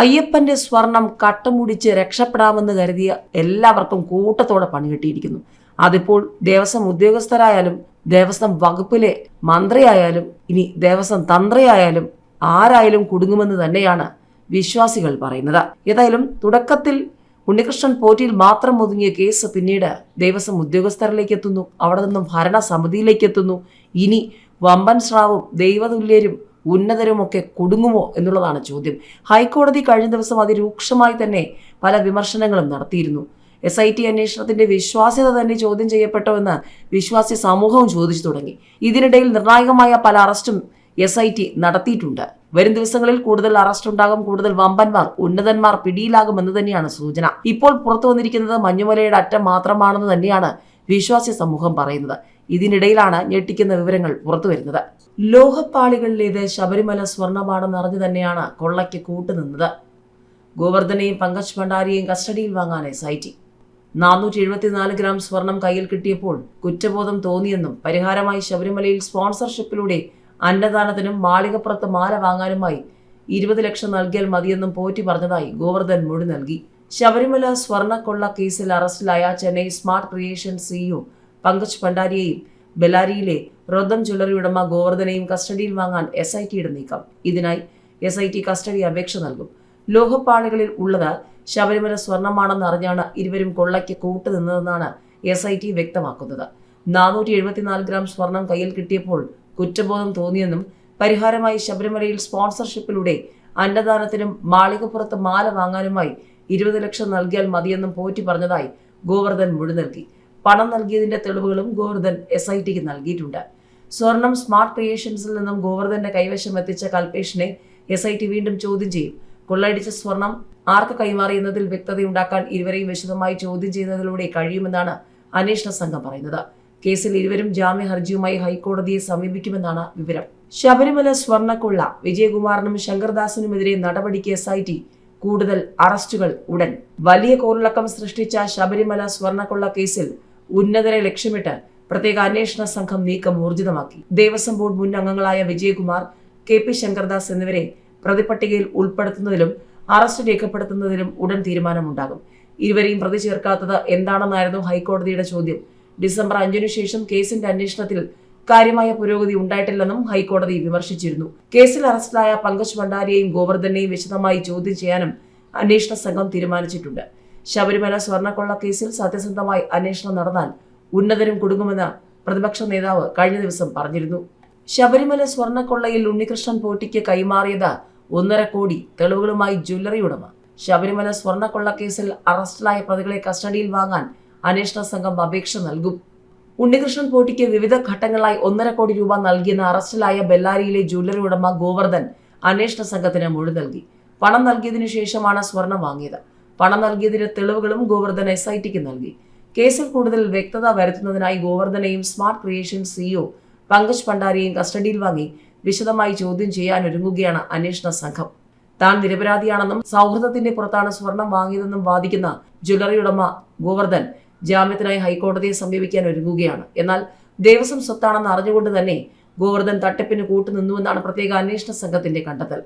അയ്യപ്പന്റെ സ്വർണം കട്ടമുടിച്ച് രക്ഷപ്പെടാമെന്ന് കരുതിയ എല്ലാവർക്കും കൂട്ടത്തോടെ പണി കിട്ടിയിരിക്കുന്നു. അതിപ്പോൾ ദേവസ്വം ഉദ്യോഗസ്ഥരായാലും ദേവസ്വം വകുപ്പിലെ മന്ത്രിയായാലും ഇനി ദേവസ്വം തന്ത്രിയായാലും ആരായാലും കുടുങ്ങുമെന്ന് തന്നെയാണ് വിശ്വാസികൾ പറയുന്നത്. ഏതായാലും തുടക്കത്തിൽ ഉണ്ണികൃഷ്ണൻ പോറ്റിയിൽ മാത്രം ഒതുങ്ങിയ കേസ് പിന്നീട് ദേവസ്വം ഉദ്യോഗസ്ഥരിലേക്ക് എത്തുന്നു. അവിടെ നിന്നും ഭരണസമിതിയിലേക്ക് എത്തുന്നു. ഇനി വമ്പൻ സ്രാവും ദൈവതുല്യരും ഉന്നതരുമൊക്കെ കുടുങ്ങുമോ എന്നുള്ളതാണ് ചോദ്യം. ഹൈക്കോടതി കഴിഞ്ഞ ദിവസം അതിരൂക്ഷമായി തന്നെ പല വിമർശനങ്ങളും നടത്തിയിരുന്നു. എസ് ഐ ടി അന്വേഷണത്തിന്റെ വിശ്വാസ്യത തന്നെ ചോദ്യം ചെയ്യപ്പെട്ടോ എന്ന് വിശ്വാസി സമൂഹവും ചോദിച്ചു തുടങ്ങി. ഇതിനിടയിൽ നിർണായകമായ പല അറസ്റ്റും എസ് ഐ ടി നടത്തിയിട്ടുണ്ട്. വരും ദിവസങ്ങളിൽ കൂടുതൽ അറസ്റ്റ് ഉണ്ടാകും കൂടുതൽ വമ്പന്മാർ ഉന്നതന്മാർ പിടിയിലാകുമെന്ന് തന്നെയാണ് സൂചന. ഇപ്പോൾ പുറത്തു വന്നിരിക്കുന്നത് മഞ്ഞുമലയുടെ അറ്റം മാത്രമാണെന്ന് തന്നെയാണ് വിശ്വാസി സമൂഹം പറയുന്നത്. ഇതിനിടയിലാണ് ഞെട്ടിക്കുന്ന വിവരങ്ങൾ പുറത്തു വരുന്നത്. ലോഹപ്പാളികളിലേത് ശബരിമല സ്വർണമാണെന്ന് അറിഞ്ഞു തന്നെയാണ് കൊള്ളയ്ക്ക് കൂട്ടുനിന്നത്. ഗോവർദ്ധനെയും പങ്കജ് ഭണ്ഡാരിയെയും കസ്റ്റഡിയിൽ വാങ്ങാൻ എസ് ഐ ടി നാനൂറ്റി എഴുപത്തിനാല് ഗ്രാം സ്വർണം കയ്യിൽ കിട്ടിയപ്പോൾ കുറ്റബോധം തോന്നിയെന്നും പരിഹാരമായി ശബരിമലയിൽ സ്പോൺസർഷിപ്പിലൂടെ അന്നദാനത്തിനും മാളികപ്പുറത്ത് മാല വാങ്ങാനുമായി ഇരുപത് ലക്ഷം നൽകിയാൽ മതിയെന്നും പോറ്റി പറഞ്ഞതായി ഗോവർദ്ധൻ മൊഴി നൽകി. ശബരിമല സ്വർണക്കൊള്ള കേസിൽ അറസ്റ്റിലായ Chennai smart creation CEO Pankaj ഭണ്ഡാരിയെയും ബെലാരിയിലെ റൊദം ജ്വല്ലറി ഉടമ ഗോവർദ്ധനെയും കസ്റ്റഡിയിൽ വാങ്ങാൻ എസ് ഐ ടിയുടെ നീക്കം. ഇതിനായി എസ് ഐ ടി കസ്റ്റഡി അപേക്ഷ നൽകും. ലോഹപ്പാളികളിൽ ഉള്ളത് ശബരിമല സ്വർണമാണെന്ന് അറിഞ്ഞാണ് ഇരുവരും കൊള്ളയ്ക്ക് കൂട്ടുനിന്നതെന്നാണ് എസ് ഐ ടി വ്യക്തമാക്കുന്നത്. നാനൂറ്റി എഴുപത്തിനാല് ഗ്രാം സ്വർണം കയ്യിൽ കിട്ടിയപ്പോൾ കുറ്റബോധം തോന്നിയെന്നും പരിഹാരമായി ശബരിമലയിൽ സ്പോൺസർഷിപ്പിലൂടെ അന്നദാനത്തിനും മാളികപ്പുറത്ത് മാല വാങ്ങാനുമായി ഇരുപത് ലക്ഷം നൽകിയാൽ മതിയെന്നും പോറ്റി പറഞ്ഞതായി ഗോവർദ്ധൻ മൊഴി നൽകി. പണം നൽകിയതിന്റെ തെളിവുകളും ഗോവർദ്ധൻ എസ് ഐ ടിക്ക് നൽകിയിട്ടുണ്ട്. സ്വർണം സ്മാർട്ട് ക്രിയേഷൻസിൽ നിന്നും ഗോവർദ്ധന്റെ കൈവശം എത്തിച്ച കൽപേഷിനെ എസ് ഐ ടി വീണ്ടും ചോദ്യം ചെയ്യും. കൊള്ളയടിച്ച സ്വർണം ആർക്ക് കൈമാറിയെന്നതിൽ വ്യക്തതയുണ്ടാക്കാൻ ഇരുവരെയും വിശദമായി ചോദ്യം ചെയ്യുന്നതിലൂടെ കഴിയുമെന്നാണ് അന്വേഷണ സംഘം പറയുന്നത്. കേസിൽ ഇരുവരും ജാമ്യ ഹർജിയുമായി ഹൈക്കോടതിയെ സമീപിക്കുമെന്നാണ് വിവരം. ശബരിമല സ്വർണക്കൊള്ള വിജയകുമാറിനും ശങ്കർദാസിനുമെതിരെ നടപടിക്ക് എസ് ഐ ടി കൂടുതൽ അറസ്റ്റുകൾ ഉടൻ. വലിയ കോറിളക്കം സൃഷ്ടിച്ച ശബരിമല സ്വർണക്കൊള്ള കേസിൽ ഉന്നതരെ ലക്ഷ്യമിട്ട് പ്രത്യേക അന്വേഷണ സംഘം നീക്കം ഊർജിതമാക്കി. ദേവസ്വം ബോർഡ് മുൻ അംഗങ്ങളായ വിജയകുമാർ കെ പി ശങ്കർദാസ് എന്നിവരെ പ്രതിപട്ടികയിൽ ഉൾപ്പെടുത്തുന്നതിലും അറസ്റ്റ് രേഖപ്പെടുത്തുന്നതിലും ഉടൻ തീരുമാനമുണ്ടാകും. ഇരുവരെയും പ്രതി ചേർക്കാത്തത് എന്താണെന്നായിരുന്നു ഹൈക്കോടതിയുടെ ചോദ്യം. ഡിസംബർ അഞ്ചിനു ശേഷം കേസിന്റെ അന്വേഷണത്തിൽ കാര്യമായ പുരോഗതി ഉണ്ടായിട്ടില്ലെന്നും ഹൈക്കോടതി വിമർശിച്ചിരുന്നു. കേസിൽ അറസ്റ്റിലായ പങ്കജ് ഭണ്ഡാരിയെയും ഗോവർദ്ധനെയും വിശദമായി ചോദ്യം ചെയ്യാനും അന്വേഷണ സംഘം തീരുമാനിച്ചിട്ടുണ്ട്. ശബരിമല സ്വർണക്കൊള്ള കേസിൽ സത്യസന്ധമായി അന്വേഷണം നടന്നാൽ ഉന്നതരും കുടുങ്ങുമെന്ന് പ്രതിപക്ഷ നേതാവ് കഴിഞ്ഞ ദിവസം പറഞ്ഞിരുന്നു. ശബരിമല സ്വർണക്കൊള്ളയിൽ ഉണ്ണികൃഷ്ണൻ പോട്ടിക്ക് കൈമാറിയത് ഒന്നര കോടി തെളിവുകളുമായി ജ്വല്ലറി ഉടമ. ശബരിമല സ്വർണക്കൊള്ള കേസിൽ അറസ്റ്റിലായ പ്രതികളെ കസ്റ്റഡിയിൽ വാങ്ങാൻ അന്വേഷണ സംഘം അപേക്ഷ നൽകും. ഉണ്ണികൃഷ്ണൻ പോട്ടിക്ക് വിവിധ ഘട്ടങ്ങളായി ഒന്നര കോടി രൂപ നൽകിയെന്ന് അറസ്റ്റിലായ ബെല്ലാരിയിലെ ജ്വല്ലറി ഉടമ ഗോവർദ്ധൻ അന്വേഷണ സംഘത്തിന് മൊഴി നൽകി. പണം നൽകിയതിനു ശേഷമാണ് സ്വർണം വാങ്ങിയത്. പണം നൽകിയതിന്റെ തെളിവുകളും ഗോവർദ്ധൻ എസ് ഐ ടിക്ക് നൽകി. കേസിൽ കൂടുതൽ വ്യക്തത വരുത്തുന്നതിനായി ഗോവർദ്ധനെയും സ്മാർട്ട് ക്രിയേഷൻ സിഇഒ പങ്കജ് ഭണ്ഡാരിയെയും കസ്റ്റഡിയിൽ വാങ്ങി വിശദമായി ചോദ്യം ചെയ്യാൻ ഒരുങ്ങുകയാണ് അന്വേഷണ സംഘം. താൻ നിരപരാധിയാണെന്നും സൗഹൃദത്തിന്റെ പുറത്താണ് സ്വർണം വാങ്ങിയതെന്നും വാദിക്കുന്ന ജ്വല്ലറി ഉടമ ഗോവർദ്ധൻ ജാമ്യത്തിനായി ഹൈക്കോടതിയെ സമീപിക്കാൻ ഒരുങ്ങുകയാണ്. എന്നാൽ ദേവസ്വം സ്വത്താണെന്ന് അറിഞ്ഞുകൊണ്ട് തന്നെ ഗോവർദ്ധൻ തട്ടിപ്പിന് കൂട്ടുനിന്നുവെന്നാണ് പ്രത്യേക അന്വേഷണ സംഘത്തിന്റെ കണ്ടെത്തൽ.